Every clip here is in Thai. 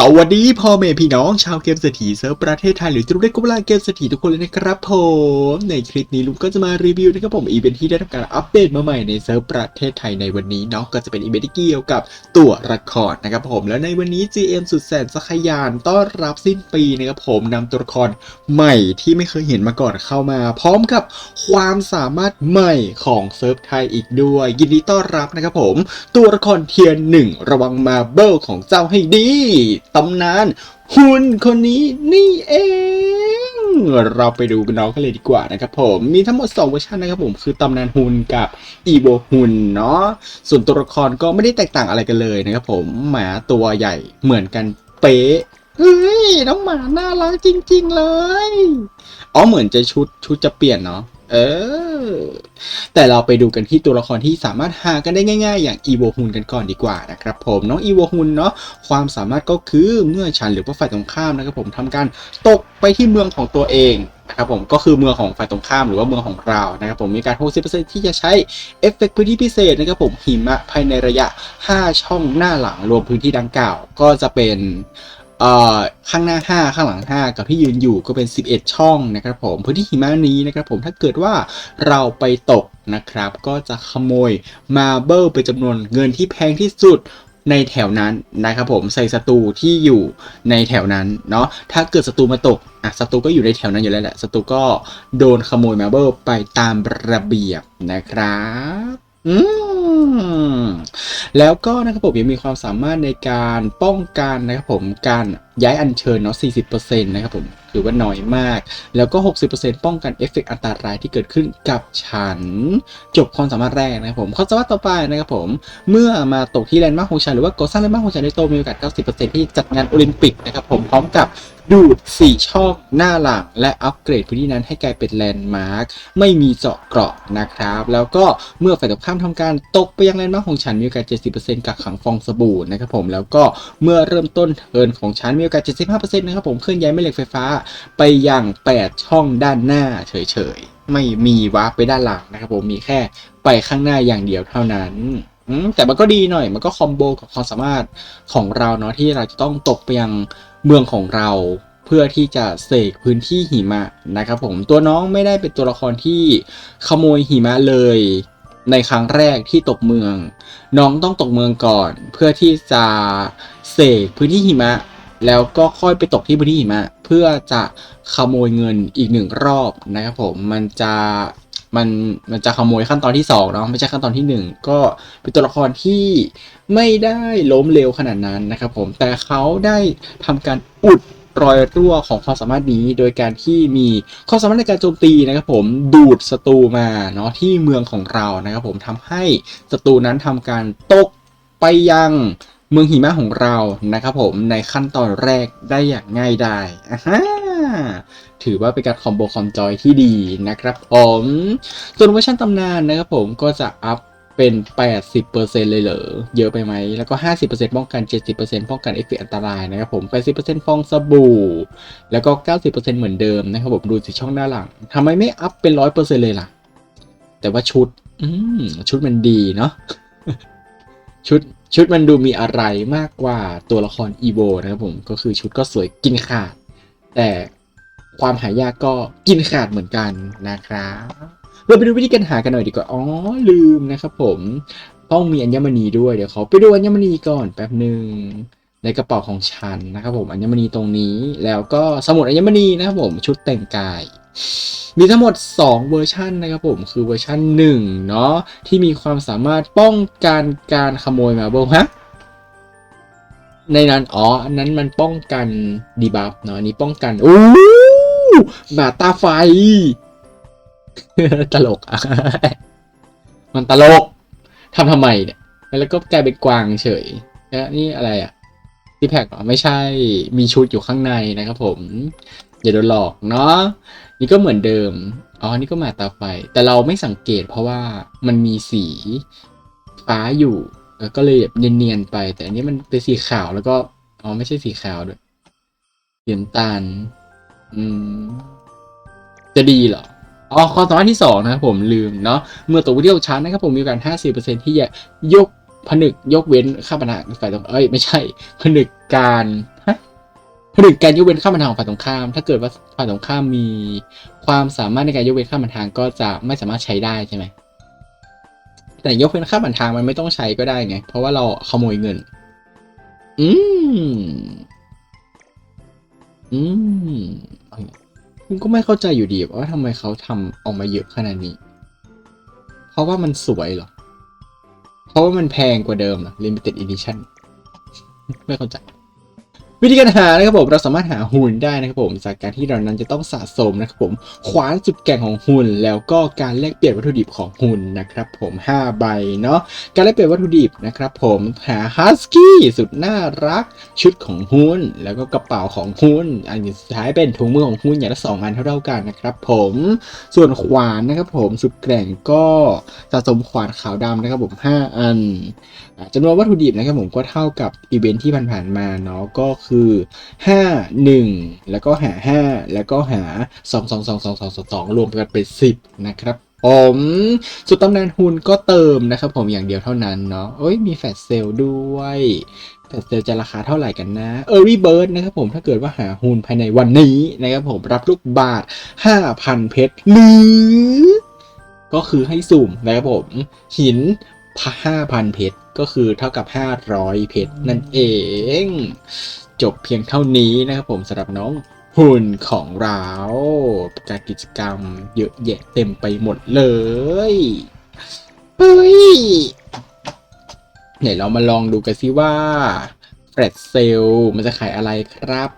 สวัสดีพ่อแม่พี่น้องชาวเกมเศรษฐีเซิร์ฟประเทศไทยหรือจะรู้ได้ก็เวลาเกมเศรษฐีทุกคนเลยนะครับผมในคลิปนี้ลุงก็จะมารีวิวนะครับผมอีเวนท์ที่ได้ทำการอัปเดตมาใหม่ในเซิร์ฟประเทศไทยในวันนี้เนาะก็จะเป็นอีเวนท์ที่เกี่ยวกับตัวละครนะครับผมแล้วในวันนี้ GM สุดแสนสขยานต้อนรับสิ้นปีนะครับผมนำตัวละครใหม่ที่ไม่เคยเห็นมาก่อนเข้ามา พร้อมกับความสามารถใหม่ของเซิร์ฟไทยอีกด้วย ยินดีต้อนรับนะครับผม ตัวละครเทียนหนึ่งระวังมาเบิลของเจ้าให้ดีตำนานหุ่นคนนี้นี่เอง เราไปดูกันน้องกันเลยดีกว่านะครับผมมีทั้งหมด 2 เวอร์ชันนะครับผมคือตำนานหุ่นกับอีโวหุ่นเนาะส่วนตัวละครก็ไม่ได้แตกต่างอะไรกันเลยนะครับผมหมาตัวใหญ่เหมือนกันเป๊ะเฮ้ยน้องหมาน่ารักจริง ๆ เลย อ๋อเหมือนจะชุดชุดจะเปลี่ยนเนาะ เออ แต่เราไปดูกันที่ตัวละครที่สามารถหากันได้ง่ายๆ อย่างอีโวฮุนกันก่อนดีกว่านะครับผมน้องอีโวฮุนเนาะความสามารถก็คือเมื่อฉันหรือว่าฝ่ายตรงข้ามนะครับผมทำการตกไปที่เมืองของตัวเองนะครับผมก็คือเมืองของฝ่ายตรงข้ามหรือว่าเมืองของเรานะครับผมมีการ 60%ที่จะใช้เอฟเฟกต์พื้นที่พิเศษนะครับผมหิมะภายในระยะ 5 ช่องหน้าหลังรวมพื้นที่ดังกล่าว ก็จะเป็น เอ่อข้างหน้า 5 ข้างหลัง 5 กับที่ยืนอยู่ก็เป็น 11 ช่องนะครับผมพื้นที่หิมะนี้นะครับผมถ้าเกิดว่าเราไปตกนะครับ ก็จะขโมยมาเบิลเป็นจำนวนเงินที่แพงที่สุดในแถวนั้นนะครับผมใส่ศัตรูที่อยู่ในแถวนั้นเนาะถ้าเกิดศัตรูมาตกอะศัตรูก็อยู่ในแถวนั้นอยู่แล้วแหละศัตรูก็โดนขโมยมาเบิลไปตามระเบียบนะครับ อืม แล้วก็นะครับผมยังมีความสามารถในการป้องกันนะครับผมการย้ายอัญเชิญเนาะ 40%นะครับผมถือว่าน้อยมาก แล้วก็ 60%ป้องกันเอฟเฟกต์อันตรายที่เกิดขึ้นกับฉัน จบความสามารถแรกนะครับผมความสามารถต่อไปนะครับผม เมื่อมาตกที่แลนด์มาร์คของฉันหรือว่าก่อสร้างแลนด์มาร์คของฉันในโตมีโอกาส 90%ที่จัดงานโอลิมปิกนะครับผมพร้อมกับ ดูด 4 ช่องหน้าหลัง และอัปเกรดพื้นที่นั้นให้กลายเป็นแลนด์มาร์คไม่มีเจาะเกราะนะครับ แล้วก็เมื่อฝ่ายตรงข้ามทำการตกไปยังแลนด์มาร์คของฉันมีโอกาส 70%กักขังฟองสบู่นะครับผมแล้วก็เมื่อเริ่มต้นเทิร์นของฉันมีโอกาส 75%นะครับผมเคลื่อนย้ายแม่เหล็กไฟฟ้าไปยัง 8 ช่องด้านหน้าเฉยๆไม่มีวาร์ปไปด้านหลังนะครับผมมีแค่ไปข้างหน้าอย่างเดียวเท่านั้น อืมแต่มันก็ดีหน่อย มันก็คอมโบกับความสามารถของเราเนาะที่เราจะต้องตกไปยังเมืองของเรา เพื่อที่จะเสกพื้นที่หิมะนะครับผมตัวน้องไม่ได้เป็นตัวละครที่ขโมยหิมะเลย ในครั้งแรกที่ตกเมือง น้องต้องตกเมืองก่อน เพื่อที่จะเสกพื้นที่หิมะ แล้วก็ค่อยไปตกที่พื้นที่หิมะ เพื่อจะขโมยเงินอีกหนึ่งรอบนะครับผมมันจะ มันมันจะขโมยขั้นตอนที่สองเนาะไม่ใช่ขั้นตอนที่หนึ่งก็เป็นตัวละครที่ไม่ได้ล้มเร็วขนาดนั้นนะครับผมแต่เขาได้ทำการอุดรอยรั่วของความสามารถนี้โดยการที่มีความสามารถในการโจมตีนะครับผมดูดศัตรูมาเนาะที่เมืองของเรานะครับผมทำให้ศัตรูนั้นทำการตกไปยังเมืองหิมะของเรานะครับผมในขั้นตอนแรกได้อย่างง่ายดายอ่าฮะ ถือว่าเป็นการคอมโบคอมจอยที่ดีนะครับผมส่วนเวอร์ชันตำนานนะครับผมก็จะอัพเป็น 80%เลยเหรอ เยอะไปไหม แล้วก็ 50%ป้องกัน 70%ป้องกันเอฟเฟกต์อันตรายนะครับผม 80%ฟองสบู่ แล้วก็ 90%เหมือนเดิมนะครับผม ดูสิช่องหน้าหลัง ทำไมไม่อัพเป็น 100%เลยล่ะ แต่ว่าชุด อืม ชุดมันดีเนาะ ชุด ชุดมันดูมีอะไรมากกว่าตัวละครอีโวนะครับผม ก็คือชุดก็สวยกินขาด แต่ ความหายากก็กินขาดเหมือนกันนะครับเราไปดูวิธีการหากันหน่อยดีกว่า อ๋อ ลืมนะครับผม ต้องมีอัญมณีด้วย เดี๋ยวเขาไปดูอัญมณีก่อนแป๊บหนึ่งในกระเป๋าของฉันนะครับผม อัญมณีตรงนี้ แล้วก็สมุดอัญมณีนะครับผม ชุดแต่งกาย มีทั้งหมด 2 เวอร์ชันนะครับผม คือเวอร์ชัน1เนาะ ที่มีความสามารถป้องกันการขโมยมาเบิลฮะในนั้น อ๋อ อันนั้นมันป้องกันดีบัฟเนาะ อันนี้ป้องกันโอ้ หมาตาไฟ ตลกอะ มันตลกทำทำไมเนี่ย แล้วก็กลายเป็นกวางเฉยแล้วนี่อะไรอะที่แพ็กเหรอไม่ใช่มีชุดอยู่ข้างในนะครับผม อย่าโดนหลอกเนาะนี่ก็เหมือนเดิม อ๋อ นี่ก็มาตาไฟ แต่เราไม่สังเกตเพราะว่ามันมีสีฟ้าอยู่เออก็เลยแบบเนียนๆไป แต่อันนี้มันเป็นสีขาวแล้วก็ อ๋อ ไม่ใช่สีขาวด้วยสีน้ำตาล อืม จะดีเหรออ๋อข้อสามารถที่สองนะครับผมลืมเนาะเมื่อตกวิดีโอชั้นนะครับผมมีกาส50%ที่จะยกผนึกยกเว้นค่าปัญหาฝ่ายตรงเอ้ยไม่ใช่ ผนึกการฮะผนึกการยกเว้นค่ามันทางของฝ่ายตรงข้าม ถ้าเกิดว่าฝ่ายตรงข้ามมีความสามารถในการยกเว้นค่ามันทางก็จะไม่สามารถใช้ได้ใช่ไหมแต่ยกเว้นค่ามันทางมันไม่ต้องใช้ก็ได้ไง เพราะว่าเราขโมยเงิน อืม อืม คุณก็ไม่เข้าใจอยู่ดีว่าทำไมเขาทำออกมาเยอะขนาดนี้ เพราะว่ามันสวยเหรอ เพราะว่ามันแพงกว่าเดิมเหรอ limited edition ไม่เข้าใจ วิธีการหานะครับผมเราสามารถหาหุ่นได้นะครับผมจากการที่เรานั้นจะต้องสะสมนะครับผมขวานจุดแก่งของหุ่น แล้วก็การแลกเปลี่ยนวัตถุดิบของหุ่นนะครับผม 5 ใบเนาะการแลกเปลี่ยนวัตถุดิบนะครับผมหาฮัสกี้สุดน่ารักชุดของหุ่น แล้วก็กระเป๋าของหุ่นอันสุดท้ายเป็นถุงมือของหุ่นอย่างละสองอันเท่าๆกันนะครับผมส่วนขวานนะครับผมสุดแกร่งก็สะสมขวานขาวดำนะครับผม 5 อันจำนวนวัตถุดิบนะครับผมก็เท่ากับอีเวนท์ที่ผ่านๆมาเนาะก็คือ 5 1 แล้วก็หา 5 แล้วก็หา 2 2 2 2 2 2 2 รวมกันเป็น 10 นะครับผมสุดตำนานฮุนก็เติมนะครับผมอย่างเดียวเท่านั้นเนาะเอ้ยมีแฟลชเซลด้วยแฟลชเซลจะราคาเท่าไหร่กันนะ Early Bird นะครับผมถ้าเกิดว่าหาฮุนภายในวันนี้นะครับผมรับลูกบาท 5,000 เพชรหรือก็คือให้สุ่มนะครับผมหิน 5,000 เพชรก็คือเท่ากับ 500 เพชรนั่นเอง จบเพียงเท่านี้นะครับผมสำหรับน้องหุ่นของเราการกิจกรรมเยอะแยะเต็มไปหมดเลยเฮ้ยเดี๋ยวเรามาลองดูกันสิว่าแฟลชเซลมันจะขายอะไรครับ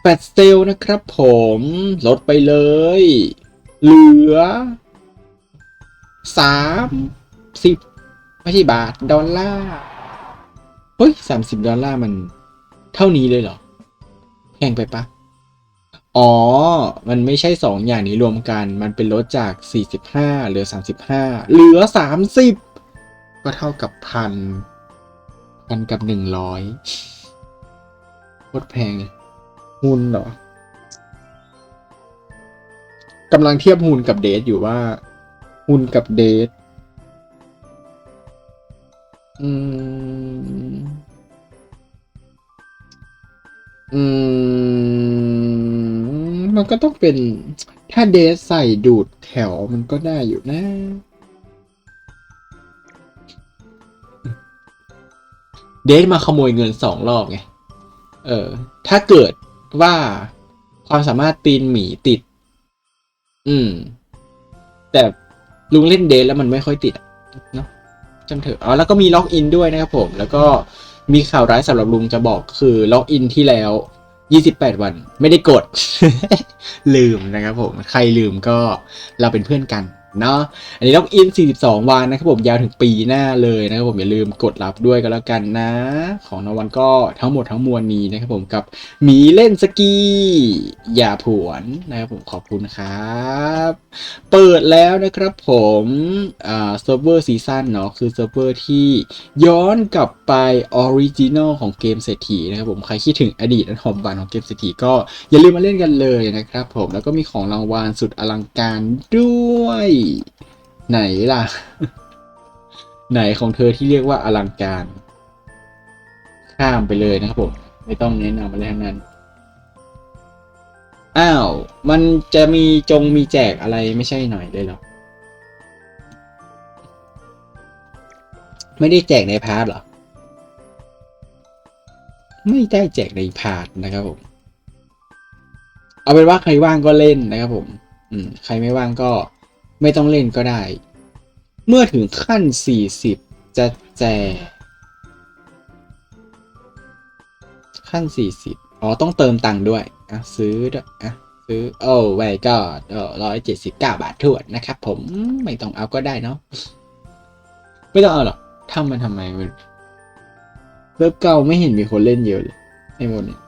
แฟลชเซลนะครับผมลดไปเลย เหลือสาม สิบไม่ใช่บาท ดอลลาร์เฮ้ยสามสิบดอลลาร์มัน เท่านี้เลยเหรอแพงไปปะอ๋อ มันไม่ใช่สองอย่างนี้รวมกัน มันเป็นลดจากสี่สิบห้าเหลือสามสิบห้าเหลือสามสิบก็เท่ากับพันพันกับหนึ่งร้อยโคตรแพงหุ้นเหรอกำลังเทียบหุ้นกับเดทอยู่ว่าหุ้นกับเดท อืม อืม มันก็ต้องเป็น ถ้าเดทใส่ดูดแถวมันก็ได้อยู่นะ เดทมาขโมยเงินสองรอบไง เออ ถ้าเกิดว่าความสามารถปีนหมีติด อืม แต่ลุงเล่นเดทแล้วมันไม่ค่อยติดเนาะ จำเถอะอ๋อแล้วก็มีล็อกอินด้วยนะครับผม แล้วก็มีข่าวร้ายสำหรับลุงจะบอกคือล็อกอินที่แล้ว 28 วัน ไม่ได้กด ลืมนะครับผม ใครลืมก็เราเป็นเพื่อนกัน เนาะอันนี้ล็อกอิน 42 วันนะครับผมยาวถึงปีหน้าเลยนะครับผมอย่าลืมกดรับด้วยก็แล้วกันนะ ของนวันก็ทั้งหมดทั้งมวลนี้นะครับผมกับหมีเล่นสกีอย่าผวนนะครับผมขอบคุณครับ เปิดแล้วนะครับผมอ่าเซิร์ฟเวอร์ซีซั่นเนาะคือเซิร์ฟเวอร์ที่ย้อนกลับไปออริจินอลของเกมเศรษฐีนะครับผมใครคิดถึงอดีตอันหอมหวานของเกมเศรษฐีก็อย่าลืมมาเล่นกันเลยนะครับผมแล้วก็มีของรางวัลสุดอลังการด้วยไหนล่ะ ไหนของเธอที่เรียกว่าอลังการ ข้ามไปเลยนะครับผม ไม่ต้องแนะนำอะไรทั้งนั้น อ้าว มันจะมีจงมีแจกอะไรไม่ใช่หน่อยเลยหรอ ไม่ได้แจกในพาร์ทหรอ ไม่ได้แจกในพาร์ทนะครับผมเอาเป็นว่าใครว่างก็เล่นนะครับผม อืม ใครไม่ว่างก็ ไม่ต้องเล่นก็ได้ เมื่อถึงขั้น 40 จะแจกขั้น 40 อ๋อ ต้องเติมตังค์ด้วย อะ ซื้อด้วยอะ ซื้อ โอ้ไว้ก็ร้อยเจ็ดสิบเก้าบาททวนนะครับผม ไม่ต้องเอาก็ได้เนาะ ไม่ต้องเอาหรอกทำมันทำไมมันเลิฟเก่าไม่เห็นมีคนเล่นเยอะเลยไอ้หมดเนี่ย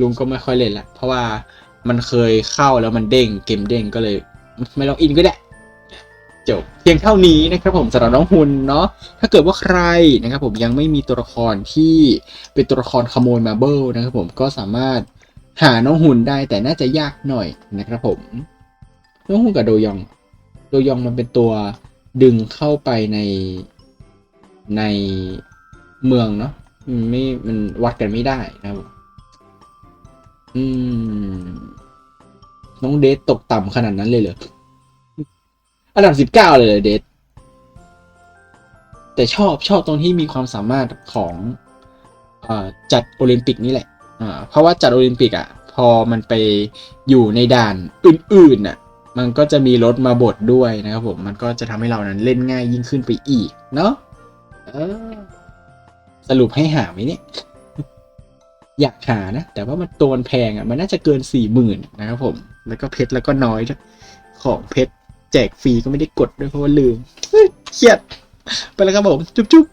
ลุงก็ไม่ค่อยเล่นละ เพราะว่า มันเคยเข้าแล้วมันเด้งเกมเด้งก็เลย ไม่ลองอินก็ได้จบเพียงเท่านี้นะครับผมสำหรับน้องหุนเนาะถ้าเกิดว่าใครนะครับผมยังไม่มีตัวละครที่เป็นตัวละครขโมยมาเบิลนะครับผมก็สามารถหาน้องหุ่นได้แต่น่าจะยากหน่อยนะครับผม น้องหุ่นกับโดยอง โดยองมันเป็นตัวดึงเข้าไปในในเมืองเนาะมันไม่มันวัดกันไม่ได้นะครับอืม น้องเดทตกต่ำขนาดนั้นเลยเหรอ อันดับสิบเก้าเลยเดทแต่ชอบชอบตรงที่มีความสามารถของอจัดโอลิมปิกนี่แหละเพราะว่าจัดโอลิมปิกอะ พอมันไปอยู่ในด่านอื่นๆน่ะ มันก็จะมีรถมาบดด้วยนะครับผม มันก็จะทำให้เรานั้นเล่นง่ายยิ่งขึ้นไปอีก เนาะสรุปให้หาไหมเนี่ย อยากหานะ แต่ว่ามันตัวมันแพงอะ มันน่าจะเกินสี่หมื่นนะครับผม แล้วก็เพชรแล้วก็น้อยด้วยของเพชรแจกฟรีก็ไม่ได้กดด้วยเพราะว่าลืมเฮ้ยเครียด ไปแล้วครับผม จุ๊บจุ๊บ